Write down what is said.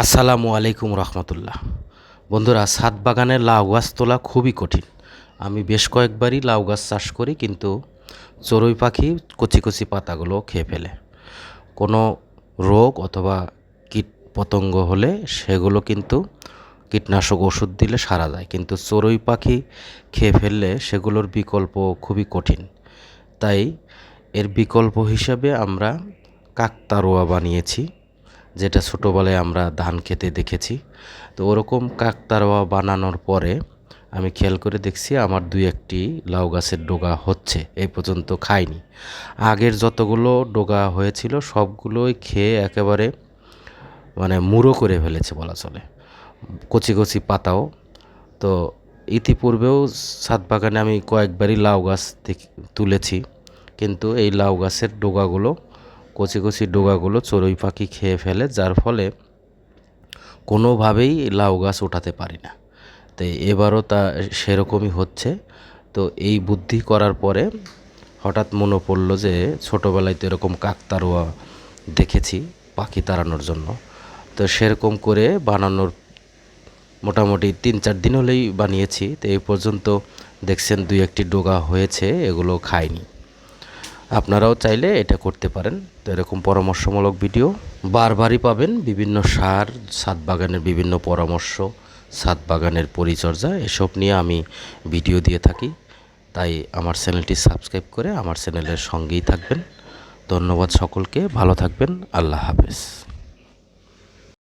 আসসালামু আলাইকুম রহমতুল্লাহ। বন্ধুরা, সাত বাগানের লাউ গাছ তোলা খুবই কঠিন। আমি বেশ কয়েকবারই লাউ গাছ চাষ করি, কিন্তু চড়ুই পাখি কচি কচি পাতাগুলো খেয়ে ফেলে। কোনো রোগ অথবা কীট পতঙ্গ হলে সেগুলো কিন্তু কীটনাশক ওষুধ দিলে সারা যায়। কিন্তু চড়ুই পাখি খেয়ে ফেললে সেগুলোর বিকল্প খুবই কঠিন। তাই এর বিকল্প হিসাবে আমরা কাকতারোয়া বানিয়েছি। যেটা ছোটোবেলায় আমরা ধান খেতে দেখেছি। তো ওরকম কাকতারোয়া বানানোর পরে আমি খেয়াল করে দেখছি আমার দুই একটি লাউ গাছের ডোগা হচ্ছে, এই পর্যন্ত খাইনি। আগের যতগুলো ডোগা হয়েছিল সবগুলোই খেয়ে একেবারে মানে মুড়ো করে ফেলেছে বলা চলে, কচি কচি পাতাও। তো ইতিপূর্বেও ছাদ বাগানে আমি কয়েকবারই লাউ গাছ তুলেছি, কিন্তু এই লাউ গাছের ডোগাগুলো কচি কচি ডোগাগুলো চড়ুই পাখি খেয়ে ফেলে, যার ফলে কোনোভাবেই লাউ গাছ ওঠাতে পারি না। তো এবারও তা সেরকমই হচ্ছে। তো এই বুদ্ধি করার পরে হঠাৎ মনে পড়ল যে ছোটোবেলায় তো এরকম কাকতারোয়া দেখেছি পাখি তাড়ানোর জন্য। তো সেরকম করে বানানোর মোটামুটি তিন চার দিন হলেই বানিয়েছি। তো এই পর্যন্ত দেখছেন দুই একটি ডোগা হয়েছে, এগুলো খায়নি আপনারাও চাইলে এটা করতে পারেন। তো এরকম পরামর্শমূলক ভিডিও বারবারই পাবেন। বিভিন্ন সার ছাদ বাগানের বিভিন্ন পরামর্শ, সাত বাগানের পরিচর্যা, এসব নিয়ে আমি ভিডিও দিয়ে থাকি। তাই আমার চ্যানেলটি সাবস্ক্রাইব করে আমার চ্যানেলের সঙ্গেই থাকবেন। ধন্যবাদ সকলকে। ভালো থাকবেন। আল্লাহ হাফেজ।